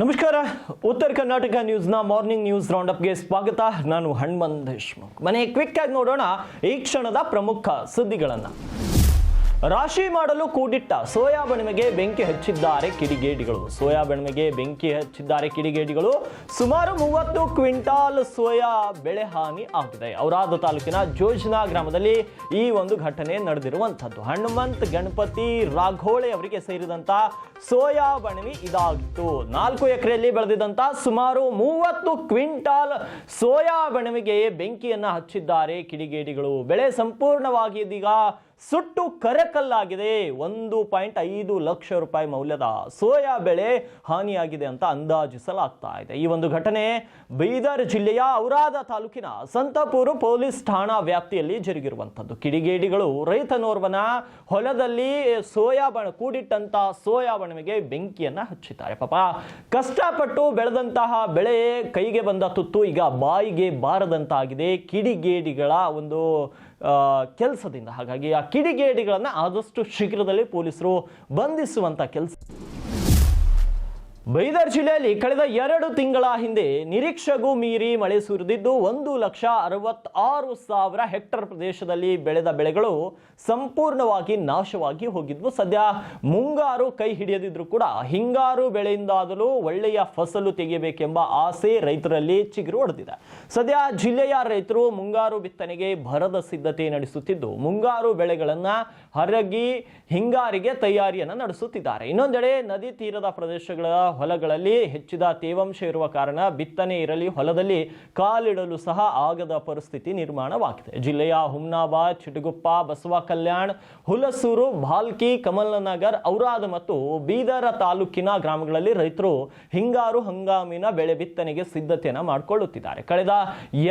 ನಮಸ್ಕಾರ. ಉತ್ತರ ಕರ್ನಾಟಕ ನ್ಯೂಸ್ನ morning news ರೌಂಡಪ್ಗೆ ಸ್ವಾಗತ. ನಾನು ಹಣ್ಮನ್ ದೇಶ್ಮುಖ್. ಮನೆ ಕ್ವಿಕ್ ಆಗಿ ನೋಡೋಣ ಈ ಕ್ಷಣದ ಪ್ರಮುಖ ಸುದ್ದಿಗಳನ್ನು. ರಾಶಿ ಮಾಡಲು ಕೂಡಿಟ್ಟ ಸೋಯಾ ಬಣಿಮೆಗೆ ಬೆಂಕಿ ಹಚ್ಚಿದ್ದಾರೆ ಕಿಡಿಗೇಡಿಗಳು. ಸೋಯಾ ಬಣಿಮೆಗೆ ಬೆಂಕಿ ಹಚ್ಚಿದ್ದಾರೆ ಕಿಡಿಗೇಡಿಗಳು. ಸುಮಾರು ಮೂವತ್ತು ಕ್ವಿಂಟಾಲ್ ಸೋಯಾ ಬೆಳೆ ಹಾನಿ ಆಗಿದೆ. ಔರಾದ ತಾಲೂಕಿನ ಜೋಜ್ನಾ ಗ್ರಾಮದಲ್ಲಿ ಈ ಒಂದು ಘಟನೆ ನಡೆದಿರುವಂಥದ್ದು. ಹನುಮಂತ್ ಗಣಪತಿ ರಾಘೋಳೆ ಅವರಿಗೆ ಸೇರಿದಂತ ಸೋಯಾ ಬಣವಿ ಇದಾಗಿತ್ತು. ನಾಲ್ಕು ಎಕರೆಯಲ್ಲಿ ಬೆಳೆದಿದ್ದಂಥ ಸುಮಾರು ಮೂವತ್ತು ಕ್ವಿಂಟಾಲ್ ಸೋಯಾ ಬಣವಿಗೆ ಬೆಂಕಿಯನ್ನ ಹಚ್ಚಿದ್ದಾರೆ ಕಿಡಿಗೇಡಿಗಳು. ಬೆಳೆ ಸಂಪೂರ್ಣವಾಗಿ ಇದೀಗ ಸುಟ್ಟು ಕರಕಲ್ಲಾಗಿದೆ. ಒಂದು ಪಾಯಿಂಟ್ ಐದು ಲಕ್ಷ ರೂಪಾಯಿ ಮೌಲ್ಯದ ಸೋಯಾ ಬೆಳೆ ಹಾನಿಯಾಗಿದೆ ಅಂತ ಅಂದಾಜಿಸಲಾಗ್ತಾ ಇದೆ. ಈ ಒಂದು ಘಟನೆ ಬೀದರ್ ಜಿಲ್ಲೆಯ ಔರಾದ ತಾಲೂಕಿನ ಸಂತಪೂರು ಪೊಲೀಸ್ ಠಾಣಾ ವ್ಯಾಪ್ತಿಯಲ್ಲಿ ಜರುಗಿರುವಂಥದ್ದು. ಕಿಡಿಗೇಡಿಗಳು ರೈತನೋರ್ವನ ಹೊಲದಲ್ಲಿ ಸೋಯಾ ಬಣ ಕೂಡಿಟ್ಟಂತ ಸೋಯಾ ಬಣವಿಗೆ ಬೆಂಕಿಯನ್ನ ಹಚ್ಚಿದ್ದಾರೆ. ಪಾಪ ಕಷ್ಟಪಟ್ಟು ಬೆಳೆದಂತಹ ಬೆಳೆ ಕೈಗೆ ಬಂದ ತುತ್ತು ಈಗ ಬಾಯಿಗೆ ಬಾರದಂತಾಗಿದೆ. ಕಿಡಿಗೇಡಿಗಳ ಒಂದು ಕೆಲಸದಿಂದ. ಹಾಗಾಗಿ ಆ ಕಿಡಿಗೇಡಿಗಳನ್ನು ಆದಷ್ಟು ಶೀಘ್ರದಲ್ಲಿ ಪೊಲೀಸರು ಬಂಧಿಸುವಂಥ ಕೆಲಸ. ಬೈದರ್ ಜಿಲ್ಲೆಯಲ್ಲಿ ಕಳೆದ ಎರಡು ತಿಂಗಳ ಹಿಂದೆ ನಿರೀಕ್ಷೆಗೂ ಮೀರಿ ಮಳೆ ಸುರಿದಿದ್ದು ಒಂದು ಲಕ್ಷ ಅರವತ್ತಾರು ಸಾವಿರ ಹೆಕ್ಟರ್ ಪ್ರದೇಶದಲ್ಲಿ ಬೆಳೆದ ಬೆಳೆಗಳು ಸಂಪೂರ್ಣವಾಗಿ ನಾಶವಾಗಿ ಹೋಗಿದ್ವು. ಸದ್ಯ ಮುಂಗಾರು ಕೈ ಹಿಡಿಯದಿದ್ರು ಕೂಡ ಹಿಂಗಾರು ಬೆಳೆಯಿಂದಾದಲೂ ಒಳ್ಳೆಯ ಫಸಲು ತೆಗೆಯಬೇಕೆಂಬ ಆಸೆ ರೈತರಲ್ಲಿ ಚಿಗುರು ಹೊಡೆದಿದೆ. ಸದ್ಯ ಜಿಲ್ಲೆಯ ರೈತರು ಮುಂಗಾರು ಬಿತ್ತನೆಗೆ ಭರದ ಸಿದ್ಧತೆ ನಡೆಸುತ್ತಿದ್ದು, ಮುಂಗಾರು ಬೆಳೆಗಳನ್ನು ಹರಗಿ ಹಿಂಗಾರಿಗೆ ತಯಾರಿಯನ್ನು ನಡೆಸುತ್ತಿದ್ದಾರೆ. ಇನ್ನೊಂದೆಡೆ ನದಿ ತೀರದ ಪ್ರದೇಶಗಳ ಹೊಲಗಳಲ್ಲಿ ಹೆಚ್ಚಿದ ತೇವಾಂಶ ಇರುವ ಕಾರಣ ಬಿತ್ತನೆ ಇರಲಿ ಹೊಲದಲ್ಲಿ ಕಾಲಿಡಲು ಸಹ ಆಗದ ಪರಿಸ್ಥಿತಿ ನಿರ್ಮಾಣವಾಗಿದೆ. ಜಿಲ್ಲೆಯ ಹುಮ್ನಾಬಾದ್, ಚಿಟಗುಪ್ಪ, ಬಸವ ಕಲ್ಯಾಣ್, ಹುಲಸೂರು, ಭಾಲ್ಕಿ, ಕಮಲನಗರ್, ಔರಾದ ಮತ್ತು ಬೀದರ ತಾಲೂಕಿನ ಗ್ರಾಮಗಳಲ್ಲಿ ರೈತರು ಹಿಂಗಾರು ಹಂಗಾಮಿನ ಬೆಳೆ ಬಿತ್ತನೆಗೆ ಸಿದ್ಧತೆಯನ್ನು ಮಾಡಿಕೊಳ್ಳುತ್ತಿದ್ದಾರೆ. ಕಳೆದ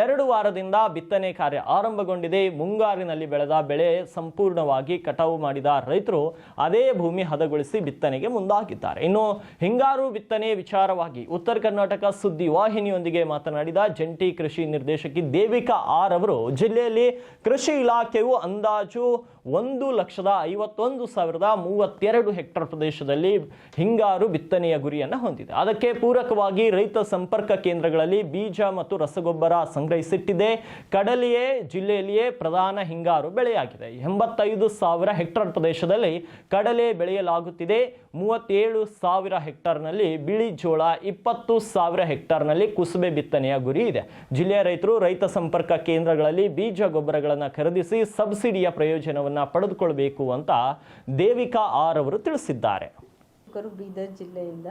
ಎರಡು ವಾರದಿಂದ ಬಿತ್ತನೆ ಕಾರ್ಯ ಆರಂಭಗೊಂಡಿದೆ. ಮುಂಗಾರಿನಲ್ಲಿ ಬೆಳೆದ ಬೆಳೆ ಸಂಪೂರ್ಣವಾಗಿ ಕಟಾವು ಮಾಡಿದ ರೈತರು ಅದೇ ಭೂಮಿ ಹದಗೊಳಿಸಿ ಬಿತ್ತನೆಗೆ ಮುಂದಾಗಿದ್ದಾರೆ. ಇನ್ನು ಹಿಂಗಾರು ಬಿತ್ತನೆ ವಿಚಾರವಾಗಿ ಉತ್ತರ ಕರ್ನಾಟಕ ಸುದ್ದಿ ವಾಹಿನಿಯೊಂದಿಗೆ ಮಾತನಾಡಿದ ಜಂಟಿ ಕೃಷಿ ನಿರ್ದೇಶಕಿ ದೇವಿಕಾ ಆರ್ ಅವರು, ಜಿಲ್ಲೆಯಲ್ಲಿ ಕೃಷಿ ಇಲಾಖೆಯು ಅಂದಾಜು ಒಂದು ಲಕ್ಷದ ಐವತ್ತೊಂದು ಸಾವಿರದ ಮೂವತ್ತೆರಡು ಹೆಕ್ಟರ್ ಪ್ರದೇಶದಲ್ಲಿ ಹಿಂಗಾರು ಬಿತ್ತನೆಯ ಗುರಿಯನ್ನು ಹೊಂದಿದೆ. ಅದಕ್ಕೆ ಪೂರಕವಾಗಿ ರೈತ ಸಂಪರ್ಕ ಕೇಂದ್ರಗಳಲ್ಲಿ ಬೀಜ ಮತ್ತು ರಸಗೊಬ್ಬರ ಸಂಗ್ರಹಿಸಿಟ್ಟಿದೆ. ಕಡಲೆಯೇ ಜಿಲ್ಲೆಯಲ್ಲಿಯೇ ಪ್ರಧಾನ ಹಿಂಗಾರು ಬೆಳೆಯಾಗಿದೆ. ಎಂಬತ್ತೈದು ಸಾವಿರ ಹೆಕ್ಟರ್ ಪ್ರದೇಶದಲ್ಲಿ ಕಡಲೆ ಬೆಳೆಯಲಾಗುತ್ತಿದೆ. ಮೂವತ್ತೇಳು ಸಾವಿರ ಹೆಕ್ಟರ್ನಲ್ಲಿ ಬಿಳಿ ಜೋಳ, ಇಪ್ಪತ್ತು ಸಾವಿರ ಹೆಕ್ಟರ್ನಲ್ಲಿ ಕುಸುಬೆ ಬಿತ್ತನೆಯ ಗುರಿ ಇದೆ. ಜಿಲ್ಲೆಯ ರೈತರು ರೈತ ಸಂಪರ್ಕ ಕೇಂದ್ರಗಳಲ್ಲಿ ಬೀಜ ಗೊಬ್ಬರಗಳನ್ನು ಖರೀದಿಸಿ ಸಬ್ಸಿಡಿಯ ಪ್ರಯೋಜನವನ್ನು ಪಡೆದುಕೊಳ್ಳಬೇಕು ಅಂತ ದೇವಿಕಾ ಆರ್ ಅವರು ತಿಳಿಸಿದ್ದಾರೆ. ಬೀದರ್ ಜಿಲ್ಲೆಯಿಂದ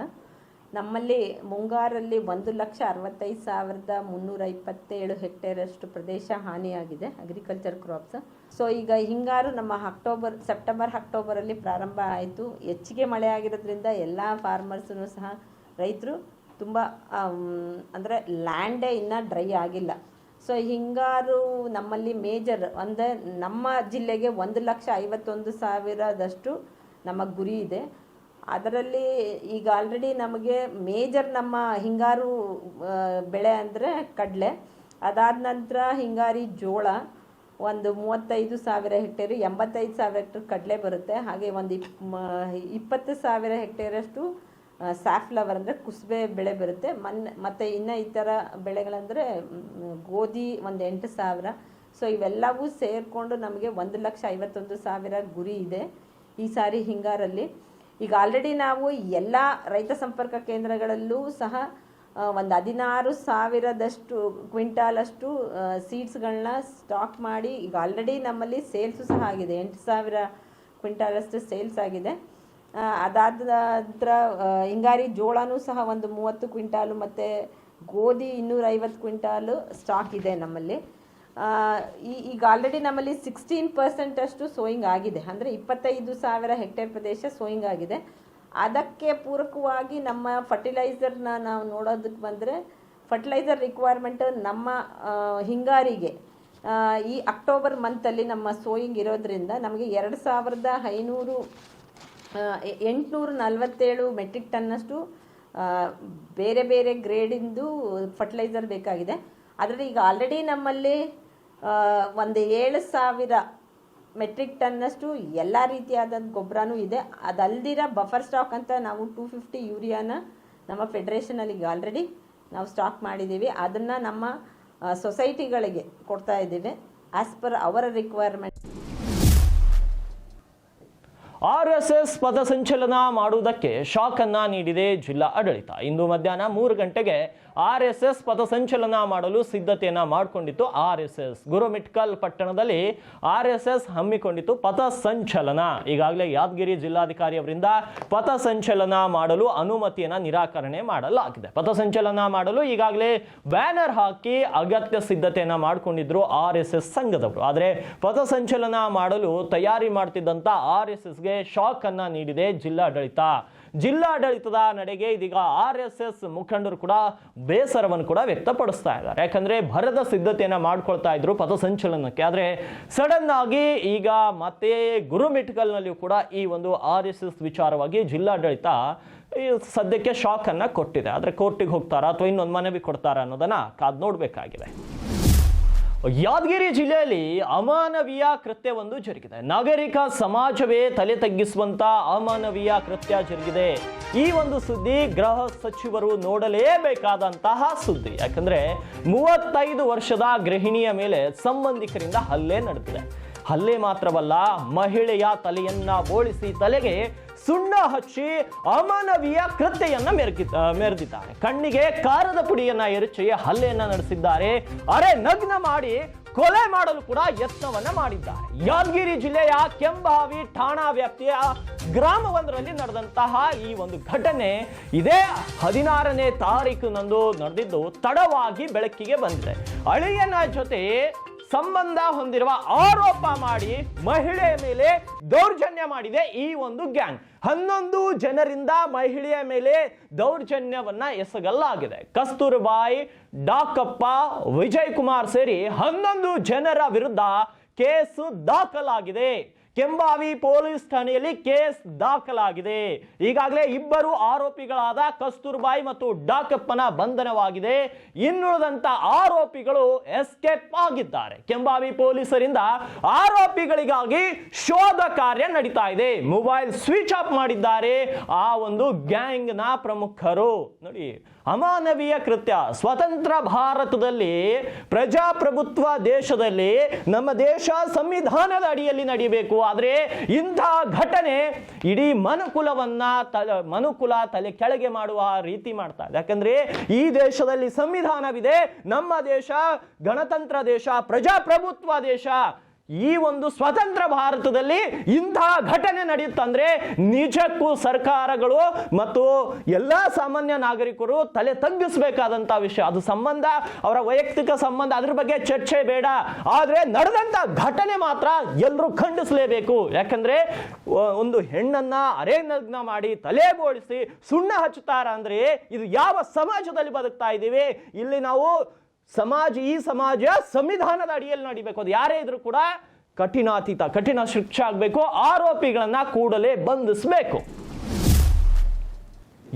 ನಮ್ಮಲ್ಲಿ ಮುಂಗಾರಲ್ಲಿ ಒಂದು ಲಕ್ಷ ಅರವತ್ತೈದು ಸಾವಿರದ ಮುನ್ನೂರ ಇಪ್ಪತ್ತೇಳು ಹೆಕ್ಟೇರಷ್ಟು ಪ್ರದೇಶ ಹಾನಿಯಾಗಿದೆ ಅಗ್ರಿಕಲ್ಚರ್ ಕ್ರಾಪ್ಸ್ ಸೊ ಈಗ ಹಿಂಗಾರು ನಮ್ಮ ಅಕ್ಟೋಬರ್, ಸೆಪ್ಟೆಂಬರ್, ಅಕ್ಟೋಬರಲ್ಲಿ ಪ್ರಾರಂಭ ಆಯಿತು. ಹೆಚ್ಚಿಗೆ ಮಳೆ ಆಗಿರೋದ್ರಿಂದ ಎಲ್ಲ ಫಾರ್ಮರ್ಸೂ ಸಹ ರೈತರು ತುಂಬ ಅಂದರೆ ಲ್ಯಾಂಡೇ ಇನ್ನೂ ಡ್ರೈ ಆಗಿಲ್ಲ. ಸೊ ಹಿಂಗಾರು ನಮ್ಮಲ್ಲಿ ಮೇಜರ್ ಅಂದರೆ ನಮ್ಮ ಜಿಲ್ಲೆಗೆ ಒಂದು ಲಕ್ಷ ಐವತ್ತೊಂದು ಸಾವಿರದಷ್ಟು ನಮ್ಮ ಗುರಿ ಇದೆ. ಅದರಲ್ಲಿ ಈಗ ಆಲ್ರೆಡಿ ನಮಗೆ ಮೇಜರ್ ನಮ್ಮ ಹಿಂಗಾರು ಬೆಳೆ ಅಂದರೆ ಕಡಲೆ. ಅದಾದ ನಂತರ ಹಿಂಗಾರಿ ಜೋಳ, ಒಂದು ಮೂವತ್ತೈದು ಸಾವಿರ ಹೆಕ್ಟೇರ್, ಎಂಬತ್ತೈದು ಸಾವಿರ ಹೆಕ್ಟೇರ್ ಕಡಲೆ ಬರುತ್ತೆ. ಹಾಗೆ ಒಂದು ಇಪ್, ಮ- ಇಪ್ಪತ್ತು ಸಾವಿರ ಹೆಕ್ಟೇರಷ್ಟು ಸ್ಯಾಫ್ಲವರ್ ಅಂದರೆ ಕುಸುಬೆ ಬೆಳೆ ಬರುತ್ತೆ. ಮನ್, ಮತ್ತು ಇನ್ನು ಈ ಥರ ಬೆಳೆಗಳಂದರೆ ಗೋಧಿ ಒಂದು ಎಂಟು ಸಾವಿರ. ಸೊ ಇವೆಲ್ಲವೂ ಸೇರಿಕೊಂಡು ನಮಗೆ ಒಂದು ಲಕ್ಷ ಐವತ್ತೊಂದು ಸಾವಿರ ಗುರಿ ಇದೆ ಈ ಸಾರಿ ಹಿಂಗಾರಲ್ಲಿ. ಈಗ ಆಲ್ರೆಡಿ ನಾವು ಎಲ್ಲ ರೈತ ಸಂಪರ್ಕ ಕೇಂದ್ರಗಳಲ್ಲೂ ಸಹ ಒಂದು ಹದಿನಾರು ಸಾವಿರದಷ್ಟು ಕ್ವಿಂಟಾಲಷ್ಟು ಸೀಡ್ಸ್ಗಳನ್ನ ಸ್ಟಾಕ್ ಮಾಡಿ ಈಗ ಆಲ್ರೆಡಿ ನಮ್ಮಲ್ಲಿ ಸೇಲ್ಸು ಸಹ ಆಗಿದೆ. ಎಂಟು ಸಾವಿರ ಕ್ವಿಂಟಾಲಷ್ಟು ಸೇಲ್ಸ್ ಆಗಿದೆ. ಅದಾದ ನಂತರ ಹಿಂಗಾರಿ ಜೋಳನೂ ಸಹ ಒಂದು ಮೂವತ್ತು ಕ್ವಿಂಟಾಲು ಮತ್ತು ಗೋಧಿ ಇನ್ನೂರೈವತ್ತು ಕ್ವಿಂಟಾಲು ಸ್ಟಾಕ್ ಇದೆ ನಮ್ಮಲ್ಲಿ. ಈ, ಈಗ ಆಲ್ರೆಡಿ ನಮ್ಮಲ್ಲಿ ಸಿಕ್ಸ್ಟೀನ್ ಪರ್ಸೆಂಟ್ ಅಷ್ಟು ಸೋಯಿಂಗ್ ಆಗಿದೆ. ಅಂದರೆ ಇಪ್ಪತ್ತೈದು ಸಾವಿರ ಹೆಕ್ಟೇರ್ ಪ್ರದೇಶ ಸೋಯಿಂಗ್ ಆಗಿದೆ. ಅದಕ್ಕೆ ಪೂರಕವಾಗಿ ನಮ್ಮ ಫರ್ಟಿಲೈಸರ್ನ ನಾವು ನೋಡೋದಕ್ಕೆ ಬಂದರೆ ಫರ್ಟಿಲೈಸರ್ ರಿಕ್ವೈರ್ಮೆಂಟ್ ನಮ್ಮ ಹಿಂಗಾರಿಗೆ ಈ ಅಕ್ಟೋಬರ್ ಮಂತಲ್ಲಿ ನಮ್ಮ ಸೋಯಿಂಗ್ ಇರೋದ್ರಿಂದ ನಮಗೆ ಎರಡು ಸಾವಿರದ ಐನೂರು ಎಂಟುನೂರ ನಲವತ್ತೇಳು ಮೆಟ್ರಿಕ್ ಟನ್ನಷ್ಟು ಬೇರೆ ಬೇರೆ ಗ್ರೇಡಿಂದು ಫರ್ಟಿಲೈಸರ್ ಬೇಕಾಗಿದೆ. ಅದರಲ್ಲಿ ಈಗ ಆಲ್ರೆಡಿ ನಮ್ಮಲ್ಲಿ ಒಂದು ಏಳು ಸಾವಿರ ಮೆಟ್ರಿಕ್ ಟನ್ನಷ್ಟು ಎಲ್ಲ ರೀತಿಯಾದ ಗೊಬ್ಬರನೂ ಇದೆ. ಅದಲ್ದಿರ ಬಫರ್ ಸ್ಟಾಕ್ ಅಂತ ನಾವು ಟೂ ಫಿಫ್ಟಿ ಯೂರಿಯಾನ ನಮ್ಮ ಫೆಡ್ರೇಷನಲ್ಲಿ ಈಗ ಆಲ್ರೆಡಿ ನಾವು ಸ್ಟಾಕ್ ಮಾಡಿದ್ದೀವಿ. ಅದನ್ನು ನಮ್ಮ ಸೊಸೈಟಿಗಳಿಗೆ ಕೊಡ್ತಾ ಇದ್ದೀವಿ. ಆ್ಯಸ್ ಪರ್ ಅವರ ರಿಕ್ವೈರ್ಮೆಂಟ್ ಆರ್ ಎಸ್ ಎಸ್ ಪಥಸಂಚಲನ ಮಾಡುವುದಕ್ಕೆ ಶಾಕ್ ಅನ್ನ ನೀಡಿದೆ ಜಿಲ್ಲಾ ಆಡಳಿತ. ಇಂದು ಮಧ್ಯಾಹ್ನ ಮೂರು ಗಂಟೆಗೆ ಆರ್ ಎಸ್ ಎಸ್ ಪಥಸಂಚಲನ ಮಾಡಲು ಸಿದ್ಧತೆಯನ್ನ ಮಾಡಿಕೊಂಡಿತ್ತು ಆರ್ ಎಸ್ ಎಸ್ ಗುರುಮಿಟ್ಕಲ್ ಪಟ್ಟಣದಲ್ಲಿ ಆರ್ ಎಸ್ ಎಸ್ ಹಮ್ಮಿಕೊಂಡಿತ್ತು ಪಥಸಂಚಲನ ಈಗಾಗಲೇ ಯಾದಗಿರಿ ಜಿಲ್ಲಾಧಿಕಾರಿ ಅವರಿಂದ ಪಥಸಂಚಲನ ಮಾಡಲು ಅನುಮತಿಯನ್ನ ನಿರಾಕರಣೆ ಮಾಡಲಾಗಿದೆ. ಪಥಸಂಚಲನ ಮಾಡಲು ಈಗಾಗಲೇ ಬ್ಯಾನರ್ ಹಾಕಿ ಅಗತ್ಯ ಸಿದ್ಧತೆಯನ್ನ ಮಾಡಿಕೊಂಡಿದ್ರು ಆರ್ ಎಸ್ ಎಸ್ ಸಂಘದವರು. ಆದರೆ ಪಥಸಂಚಲನ ಮಾಡಲು ತಯಾರಿ ಮಾಡ್ತಿದ್ದಂತ ಆರ್ ಎಸ್ ಎಸ್ಗೆ ಶಾಕ್ ಅನ್ನ ನೀಡಿದೆ ಜಿಲ್ಲಾಡಳಿತ. ಜಿಲ್ಲಾಡಳಿತದ ನಡೆಗೆ ಇದೀಗ ಆರ್ ಎಸ್ ಎಸ್ ಮುಖಂಡರು ಕೂಡ ಬೇಸರವನ್ನು ಕೂಡ ವ್ಯಕ್ತಪಡಿಸ್ತಾ ಇದ್ದಾರೆ. ಯಾಕಂದ್ರೆ ಭರದ ಸಿದ್ಧತೆಯನ್ನ ಮಾಡ್ಕೊಳ್ತಾ ಇದ್ರು ಪಥಸಂಚಲನಕ್ಕೆ. ಆದ್ರೆ ಸಡನ್ ಆಗಿ ಈಗ ಮತ್ತೆ ಗುರುಮಿಟ್ಕಲ್ನಲ್ಲಿಯೂ ಕೂಡ ಈ ಒಂದು ಆರ್ ಎಸ್ ಎಸ್ ವಿಚಾರವಾಗಿ ಜಿಲ್ಲಾಡಳಿತ ಸದ್ಯಕ್ಕೆ ಶಾಕ್ ಅನ್ನ ಕೊಟ್ಟಿದೆ. ಆದ್ರೆ ಕೋರ್ಟಿಗೆ ಹೋಗ್ತಾರಾ ಅಥವಾ ಇನ್ನೊಂದು ಮನವಿ ಕೊಡ್ತಾರಾ ಅನ್ನೋದನ್ನ ಕಾದ್ ನೋಡ್ಬೇಕಾಗಿದೆ. ಯಾದಗಿರಿ ಜಿಲ್ಲೆಯಲ್ಲಿ ಅಮಾನವೀಯ ಕೃತ್ಯವೊಂದು ಜರುಗಿದೆ. ನಾಗರಿಕ ಸಮಾಜವೇ ತಲೆ ತಗ್ಗಿಸುವಂತ ಅಮಾನವೀಯ ಕೃತ್ಯ ಜರುಗಿದೆ. ಈ ಒಂದು ಸುದ್ದಿ ಗೃಹ ಸಚಿವರು ನೋಡಲೇಬೇಕಾದಂತಹ ಸುದ್ದಿ. ಯಾಕಂದ್ರೆ ಮೂವತ್ತೈದು ವರ್ಷದ ಗೃಹಿಣಿಯ ಮೇಲೆ ಸಂಬಂಧಿಕರಿಂದ ಹಲ್ಲೆ ನಡೆದಿದೆ. ಹಲ್ಲೆ ಮಾತ್ರವಲ್ಲ, ಮಹಿಳೆಯ ತಲೆಯನ್ನ ಬೋಳಿಸಿ ತಲೆಗೆ ಸುಣ್ಣ ಹಚ್ಚಿ ಅಮಾನವೀಯ ಕೃತ್ಯೆಯನ್ನ ಮೆರಗಿ ಮೆರೆದಿದ್ದಾರೆ. ಕಣ್ಣಿಗೆ ಕಾರದ ಪುಡಿಯನ್ನ ಎರಚಿ ಹಲ್ಲೆಯನ್ನ ನಡೆಸಿದ್ದಾರೆ. ಅರೆ ನಗ್ನ ಮಾಡಿ ಕೊಲೆ ಮಾಡಲು ಕೂಡ ಯತ್ನವನ್ನ ಮಾಡಿದ್ದಾರೆ. ಯಾದಗಿರಿ ಜಿಲ್ಲೆಯ ಕೆಂಬಾವಿ ಠಾಣಾ ವ್ಯಾಪ್ತಿಯ ಗ್ರಾಮವೊಂದರಲ್ಲಿ ನಡೆದಂತಹ ಈ ಒಂದು ಘಟನೆ ಇದೇ ಹದಿನಾರನೇ ತಾರೀಕಿನಂದು ನಡೆದಿದ್ದು ತಡವಾಗಿ ಬೆಳಕಿಗೆ ಬಂದಿದೆ. ಅಳಿಯನ ಜೊತೆ ಸಂಬಂಧ ಹೊಂದಿರುವ ಆರೋಪ ಮಾಡಿ ಮಹಿಳೆಯ ಮೇಲೆ ದೌರ್ಜನ್ಯ ಮಾಡಿದೆ ಈ ಒಂದು ಗ್ಯಾಂಗ್. ಹನ್ನೊಂದು ಜನರಿಂದ ಮಹಿಳೆಯ ಮೇಲೆ ದೌರ್ಜನ್ಯವನ್ನ ಎಸಗಲ್ಲಾಗಿದೆ ಕಸ್ತೂರ್ಬಾಯಿ ಡಾಕಪ್ಪ, ವಿಜಯ್ ಕುಮಾರ್ ಸೇರಿ ಹನ್ನೊಂದು ಜನರ ವಿರುದ್ಧ ಕೇಸು ದಾಖಲಾಗಿದೆ. ಕೆಂಬಾವಿ ಪೊಲೀಸ್ ಠಾಣೆಯಲ್ಲಿ ಕೇಸ್ ದಾಖಲಾಗಿದೆ. ಈಗಾಗಲೇ ಇಬ್ಬರು ಆರೋಪಿಗಳಾದ ಕಸ್ತೂರ್ಬಾಯಿ ಮತ್ತು ಡಾಕಪ್ಪನ ಬಂಧನವಾಗಿದೆ. ಇನ್ನುಳಿದಂತ ಆರೋಪಿಗಳು ಎಸ್ಕೇಪ್ ಆಗಿದ್ದಾರೆ. ಕೆಂಬಾವಿ ಪೊಲೀಸರಿಂದ ಆರೋಪಿಗಳಿಗಾಗಿ ಶೋಧ ಕಾರ್ಯ ನಡೀತಾ ಇದೆ. ಮೊಬೈಲ್ ಸ್ವಿಚ್ ಆಫ್ ಮಾಡಿದ್ದಾರೆ. ಆ ಒಂದು ಗ್ಯಾಂಗ್ನ ಪ್ರಮುಖರು. ನೋಡಿ ಅಮಾನವೀಯ ಕೃತ್ಯ. ಸ್ವತಂತ್ರ ಭಾರತದಲ್ಲಿ ಪ್ರಜಾಪ್ರಭುತ್ವ ದೇಶದಲ್ಲಿ ನಮ್ಮ ದೇಶ ಸಂವಿಧಾನದ ಅಡಿಯಲ್ಲಿ ನಡೀಬೇಕು ಆದರೆ ಇಂಥ ಘಟನೆ ಇಡೀ ಮನುಕುಲವನ್ನ ತಲೆ, ಮನುಕುಲ ತಲೆ ಕೆಳಗೆ ಮಾಡುವ ರೀತಿ ಮಾಡ್ತಾ ಇದೆ. ಯಾಕಂದ್ರೆ ಈ ದೇಶದಲ್ಲಿ ಸಂವಿಧಾನವಿದೆ. ನಮ್ಮ ದೇಶ ಗಣತಂತ್ರ ದೇಶ, ಪ್ರಜಾಪ್ರಭುತ್ವ ದೇಶ. ಈ ಒಂದು ಸ್ವತಂತ್ರ ಭಾರತದಲ್ಲಿ ಇಂತಹ ಘಟನೆ ನಡೆಯುತ್ತಂದ್ರೆ ನಿಜಕ್ಕೂ ಸರ್ಕಾರಗಳು ಮತ್ತು ಎಲ್ಲ ಸಾಮಾನ್ಯ ನಾಗರಿಕರು ತಲೆ ತಗ್ಗಿಸಬೇಕಾದಂತ ವಿಷಯ. ಅದು ಸಂಬಂಧ, ಅವರ ವೈಯಕ್ತಿಕ ಸಂಬಂಧ, ಅದ್ರ ಬಗ್ಗೆ ಚರ್ಚೆ ಬೇಡ. ಆದ್ರೆ ನಡೆದಂತ ಘಟನೆ ಮಾತ್ರ ಎಲ್ಲರೂ ಖಂಡಿಸಲೇಬೇಕು. ಯಾಕಂದ್ರೆ ಒಂದು ಹೆಣ್ಣನ್ನ ಅರೆನಗ್ನ ಮಾಡಿ ತಲೆ ಬೋಳಿಸಿ ಸುಣ್ಣ ಹಚ್ಚುತ್ತಾರ ಅಂದ್ರೆ ಇದು ಯಾವ ಸಮಾಜದಲ್ಲಿ ಬದುಕ್ತಾ ಇದ್ದೀವಿ? ಇಲ್ಲಿ ನಾವು ಸಮಾಜ, ಈ ಸಮಾಜ ಸಂವಿಧಾನದ ಅಡಿಯಲ್ಲಿ ನಡಿಬೇಕು. ಅದು ಯಾರೇ ಇದ್ರೂ ಕೂಡ ಕಠಿಣಾತೀತ, ಕಠಿಣ ಶಿಕ್ಷೆ ಆಗಬೇಕು, ಆರೋಪಿಗಳನ್ನ ಕೂಡಲೇ ಬಂಧಿಸಬೇಕು.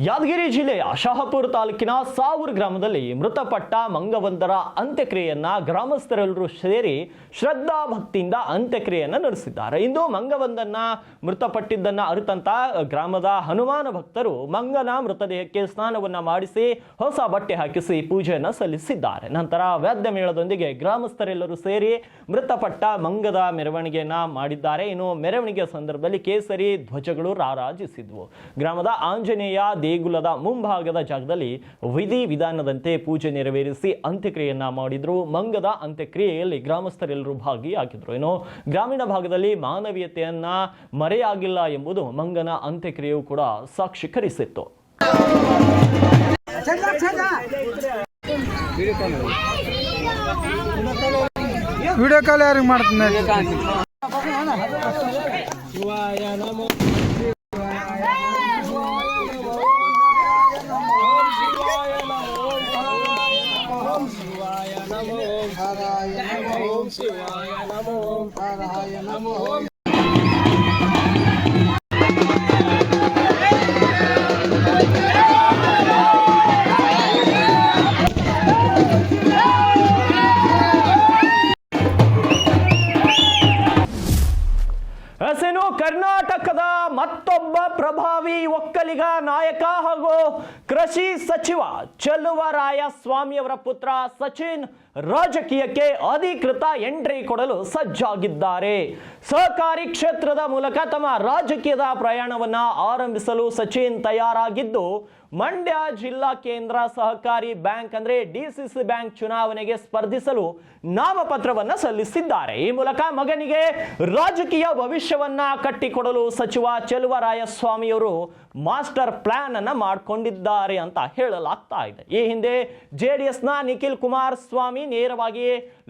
ಯಾದಗಿರಿ ಜಿಲ್ಲೆಯ ಶಹಾಪುರ ತಾಲೂಕಿನ ಸಾವೂರ್ ಗ್ರಾಮದಲ್ಲಿ ಮೃತಪಟ್ಟ ಮಂಗವಂತರ ಅಂತ್ಯಕ್ರಿಯೆಯನ್ನ ಗ್ರಾಮಸ್ಥರೆಲ್ಲರೂ ಸೇರಿ ಶ್ರದ್ಧಾ ಭಕ್ತಿಯಿಂದ ಅಂತ್ಯಕ್ರಿಯೆಯನ್ನ ನಡೆಸಿದ್ದಾರೆ. ಇಂದು ಮಂಗವಂದನ್ನ ಮೃತಪಟ್ಟಿದ್ದನ್ನ ಅರಿತಂತ ಗ್ರಾಮದ ಹನುಮಾನ ಭಕ್ತರು ಮಂಗನ ಮೃತದೇಹಕ್ಕೆ ಸ್ನಾನವನ್ನ ಮಾಡಿಸಿ ಹೊಸ ಬಟ್ಟೆ ಹಾಕಿಸಿ ಪೂಜೆಯನ್ನ ಸಲ್ಲಿಸಿದ್ದಾರೆ. ನಂತರ ವಾದ್ಯ ಮೇಳದೊಂದಿಗೆ ಗ್ರಾಮಸ್ಥರೆಲ್ಲರೂ ಸೇರಿ ಮೃತಪಟ್ಟ ಮಂಗದ ಮೆರವಣಿಗೆಯನ್ನ ಮಾಡಿದ್ದಾರೆ. ಇನ್ನು ಮೆರವಣಿಗೆಯ ಸಂದರ್ಭದಲ್ಲಿ ಕೇಸರಿ ಧ್ವಜಗಳು ರಾರಾಜಿಸಿದ್ವು. ಗ್ರಾಮದ ಆಂಜನೇಯ ದೇಗುಲದ ಮುಂಭಾಗದ ಜಾಗದಲ್ಲಿ ವಿಧಿ ವಿಧಾನದಂತೆ ಪೂಜೆ ನೆರವೇರಿಸಿ ಅಂತ್ಯಕ್ರಿಯೆಯನ್ನ ಮಾಡಿದ್ರು. ಮಂಗದ ಅಂತ್ಯಕ್ರಿಯೆಯಲ್ಲಿ ಗ್ರಾಮಸ್ಥರೆಲ್ಲರೂ ಭಾಗಿಯಾಗಿದ್ರು. ಏನೋ ಗ್ರಾಮೀಣ ಭಾಗದಲ್ಲಿ ಮಾನವೀಯತೆಯನ್ನ ಮರೆಯಾಗಿಲ್ಲ ಎಂಬುದು ಮಂಗನ ಅಂತ್ಯಕ್ರಿಯೆಯು ಕೂಡ ಸಾಕ್ಷೀಕರಿಸಿತ್ತು. ವಿಡಿಯೋ ಕಾಲ್ ಯಾರಿಗೆ ಮಾಡ್ತೀನಿ Namo Om Namo Om Namo Om Namo Om ಕೃಷಿ ಸಚಿವ ಚಲುವರಾಯ ಸ್ವಾಮಿಯವರ ಪುತ್ರ ಸಚಿನ್ ರಾಜಕೀಯಕ್ಕೆ ಅಧಿಕೃತ ಎಂಟ್ರಿ ಕೊಡಲು ಸಜ್ಜಾಗಿದ್ದಾರೆ. ಸಹಕಾರಿ ಕ್ಷೇತ್ರದ ಮೂಲಕ ತಮ್ಮ ರಾಜಕೀಯದ ಪ್ರಯಾಣವನ್ನ ಆರಂಭಿಸಲು ಸಚಿನ್ ತಯಾರಾಗಿದ್ದು ಮಂಡ್ಯ ಜಿಲ್ಲಾ ಕೇಂದ್ರ ಸಹಕಾರಿ ಬ್ಯಾಂಕ್ ಅಂದ್ರೆ ಡಿಸಿಸಿ ಬ್ಯಾಂಕ್ ಚುನಾವಣೆಗೆ ಸ್ಪರ್ಧಿಸಲು ನಾಮಪತ್ರವನ್ನ ಸಲ್ಲಿಸಿದ್ದಾರೆ. ಈ ಮೂಲಕ ಮಗನಿಗೆ ರಾಜಕೀಯ ಭವಿಷ್ಯವನ್ನ ಕಟ್ಟಿಕೊಡಲು ಸಚಿವ ಚೆಲುವರಾಯಸ್ವಾಮಿಯವರು ಮಾಸ್ಟರ್ ಪ್ಲಾನ್ ಅನ್ನ ಮಾಡಿಕೊಂಡಿದ್ದಾರೆ ಅಂತ ಹೇಳಲಾಗ್ತಾ ಇದೆ. ಈ ಹಿಂದೆ ನ ನಿಖಿಲ್ ಕುಮಾರಸ್ವಾಮಿ ನೇರವಾಗಿ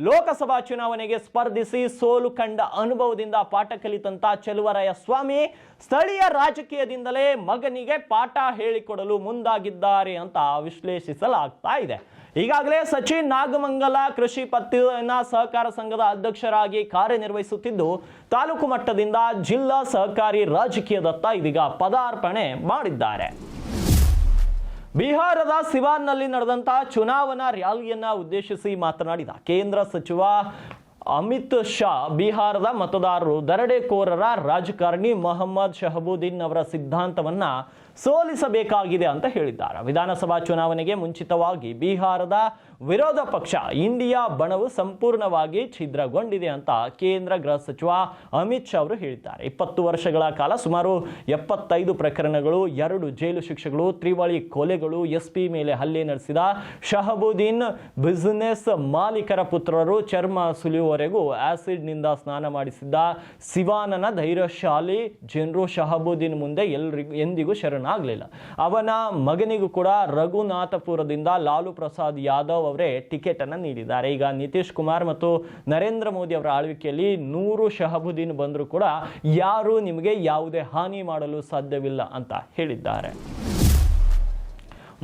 ಲೋಕಸಭಾ ಚುನಾವಣೆಗೆ ಸ್ಪರ್ಧಿಸಿ ಸೋಲು ಕಂಡ ಅನುಭವದಿಂದ ಪಾಠ ಕಲಿತಂತ ಚೆಲುವರಾಯ ಸ್ವಾಮಿ ಸ್ಥಳೀಯ ರಾಜಕೀಯದಿಂದಲೇ ಮಗನಿಗೆ ಪಾಠ ಹೇಳಿಕೊಡಲು ಮುಂದಾಗಿದ್ದಾರೆ ಅಂತ ವಿಶ್ಲೇಷಿಸಲಾಗ್ತಾ ಇದೆ. ಈಗಾಗಲೇ ಸಚಿನ್ ನಾಗಮಂಗಲ ಕೃಷಿ ಪತ್ತಿನ ಸಹಕಾರ ಸಂಘದ ಅಧ್ಯಕ್ಷರಾಗಿ ಕಾರ್ಯನಿರ್ವಹಿಸುತ್ತಿದ್ದು, ತಾಲೂಕು ಮಟ್ಟದಿಂದ ಜಿಲ್ಲಾ ಸಹಕಾರಿ ರಾಜಕೀಯದತ್ತ ಇದೀಗ ಪದಾರ್ಪಣೆ ಮಾಡಿದ್ದಾರೆ. ಬಿಹಾರದ ಸಿವಾನ್ನಲ್ಲಿ ನಡೆದಂತಹ ಚುನಾವಣಾ ರ್ಯಾಲಿಯನ್ನ ಉದ್ದೇಶಿಸಿ ಮಾತನಾಡಿದ ಕೇಂದ್ರ ಸಚಿವ ಅಮಿತ್ ಶಾ, ಬಿಹಾರದ ಮತದಾರರು ದರಡೆಕೋರರ ರಾಜಕಾರಣಿ ಮೊಹಮ್ಮದ್ ಶಹಬುದ್ದೀನ್ ಅವರ ಸಿದ್ಧಾಂತವನ್ನ ಸೋಲಿಸಬೇಕಾಗಿದೆ ಅಂತ ಹೇಳಿದ್ದಾರೆ. ವಿಧಾನಸಭಾ ಚುನಾವಣೆಗೆ ಮುಂಚಿತವಾಗಿ ಬಿಹಾರದ ವಿರೋಧ ಪಕ್ಷ ಇಂಡಿಯಾ ಬಣವು ಸಂಪೂರ್ಣವಾಗಿ ಛಿದ್ರಗೊಂಡಿದೆ ಅಂತ ಕೇಂದ್ರ ಗೃಹ ಸಚಿವ ಅಮಿತ್ ಶಾ ಅವರು ಹೇಳಿದ್ದಾರೆ. ಇಪ್ಪತ್ತು ವರ್ಷಗಳ ಕಾಲ ಸುಮಾರು ಎಪ್ಪತ್ತೈದು ಪ್ರಕರಣಗಳು, ಎರಡು ಜೈಲು ಶಿಕ್ಷೆಗಳು, ತ್ರಿವಳಿ ಕೊಲೆಗಳು, ಎಸ್ಪಿ ಮೇಲೆ ಹಲ್ಲೆ ನಡೆಸಿದ ಶಹಬುದ್ದೀನ್ ಬಿಸಿನೆಸ್ ಮಾಲೀಕರ ಪುತ್ರರು ಚರ್ಮ ಸುಲಿಯುವವರೆಗೂ ಆಸಿಡ್ನಿಂದ ಸ್ನಾನ ಮಾಡಿಸಿದ್ದ ಸಿವಾನನ ಧೈರ್ಯಶಾಲಿ ಜನರು ಶಹಬುದ್ದೀನ್ ಮುಂದೆ ಎಲ್ರಿಗೂ, ಎಂದಿಗೂ ಶರಣಾಗಲಿಲ್ಲ ಅವನ ಮಗನಿಗೂ ಕೂಡ ರಘುನಾಥಪುರದಿಂದ ಲಾಲು ಪ್ರಸಾದ್ ಯಾದವ್ ಅವರೇ ಟಿಕೆಟ್ ಅನ್ನು ನೀಡಿದ್ದಾರೆ. ಈಗ ನಿತೀಶ್ ಕುಮಾರ್ ಮತ್ತು ನರೇಂದ್ರ ಮೋದಿ ಅವರ ಆಳ್ವಿಕೆಯಲ್ಲಿ ನೂರು ಶಹಬುದ್ದೀನ್ ಬಂದರೂ ಕೂಡ ಯಾರು ನಿಮಗೆ ಯಾವುದೇ ಹಾನಿ ಮಾಡಲು ಸಾಧ್ಯವಿಲ್ಲ ಅಂತ ಹೇಳಿದ್ದಾರೆ.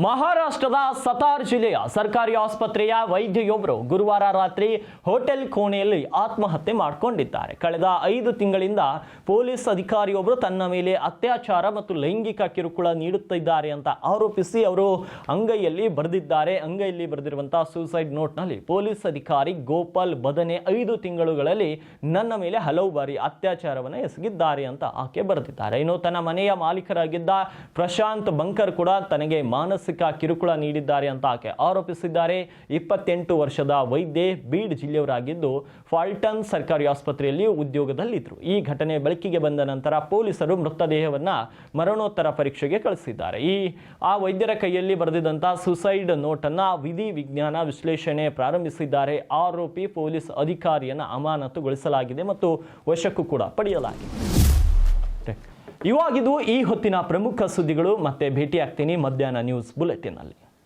ಮಹಾರಾಷ್ಟ್ರದ ಸತಾರ್ ಜಿಲ್ಲೆಯ ಸರ್ಕಾರಿ ಆಸ್ಪತ್ರೆಯ ವೈದ್ಯೆಯೊಬ್ಬರು ಗುರುವಾರ ರಾತ್ರಿ ಹೋಟೆಲ್ ಕೋಣೆಯಲ್ಲಿ ಆತ್ಮಹತ್ಯೆ ಮಾಡಿಕೊಂಡಿದ್ದಾರೆ. ಕಳೆದ ಐದು ತಿಂಗಳಿಂದ ಪೊಲೀಸ್ ಅಧಿಕಾರಿಯೊಬ್ಬರು ತನ್ನ ಮೇಲೆ ಅತ್ಯಾಚಾರ ಮತ್ತು ಲೈಂಗಿಕ ಕಿರುಕುಳ ನೀಡುತ್ತಿದ್ದಾರೆ ಅಂತ ಆರೋಪಿಸಿ ಅವರು ಅಂಗೈಯಲ್ಲಿ ಬರೆದಿದ್ದಾರೆ. ಅಂಗೈಯಲ್ಲಿ ಬರೆದಿರುವಂತಹ ಸೂಸೈಡ್ ನೋಟ್ನಲ್ಲಿ ಪೊಲೀಸ್ ಅಧಿಕಾರಿ ಗೋಪಾಲ್ ಬದನೆ ಐದು ತಿಂಗಳುಗಳಲ್ಲಿ ನನ್ನ ಮೇಲೆ ಹಲವು ಬಾರಿ ಅತ್ಯಾಚಾರವನ್ನು ಎಸಗಿದ್ದಾರೆ ಅಂತ ಆಕೆ ಬರೆದಿದ್ದಾರೆ. ಇನ್ನು ತನ್ನ ಮನೆಯ ಮಾಲೀಕರಾಗಿದ್ದ ಪ್ರಶಾಂತ್ ಬಂಕರ್ ಕೂಡ ತನಗೆ ಮಾನಸಿಕ ಕಿರುಕುಳ ನೀಡಿದ್ದಾರೆ ಅಂತ ಆಕೆ ಆರೋಪಿಸಿದ್ದಾರೆ. ಇಪ್ಪತ್ತೆಂಟು ವರ್ಷದ ವೈದ್ಯೆ ಬೀಡ್ ಜಿಲ್ಲೆಯವರಾಗಿದ್ದು ಫಾಲ್ಟನ್ ಸರ್ಕಾರಿ ಆಸ್ಪತ್ರೆಯಲ್ಲಿ ಉದ್ಯೋಗದಲ್ಲಿದ್ದರು. ಈ ಘಟನೆ ಬೆಳಕಿಗೆ ಬಂದ ನಂತರ ಪೊಲೀಸರು ಮೃತದೇಹವನ್ನ ಮರಣೋತ್ತರ ಪರೀಕ್ಷೆಗೆ ಕಳಿಸಿದ್ದಾರೆ. ಈ, ಆ ವೈದ್ಯರ ಕೈಯಲ್ಲಿ ಬರೆದಿದ್ದಂತಹ ಸುಸೈಡ್ ನೋಟನ್ನ ವಿಧಿ ವಿಜ್ಞಾನ ವಿಶ್ಲೇಷಣೆ ಪ್ರಾರಂಭಿಸಿದ್ದಾರೆ. ಆರೋಪಿ ಪೊಲೀಸ್ ಅಧಿಕಾರಿಯನ್ನು ಅಮಾನತುಗೊಳಿಸಲಾಗಿದೆ ಮತ್ತು ವಶಕ್ಕೂ ಕೂಡ ಪಡೆಯಲಾಗಿದೆ. ಇವಾಗಿದು ಈ ಹೊತ್ತಿನ ಪ್ರಮುಖ ಸುದ್ದಿಗಳು ಮತ್ತೆ ಭೇಟಿಯಾಗ್ತೀನಿ ಮಧ್ಯಾಹ್ನ ನ್ಯೂಸ್ ಬುಲೆಟಿನಲ್ಲಿ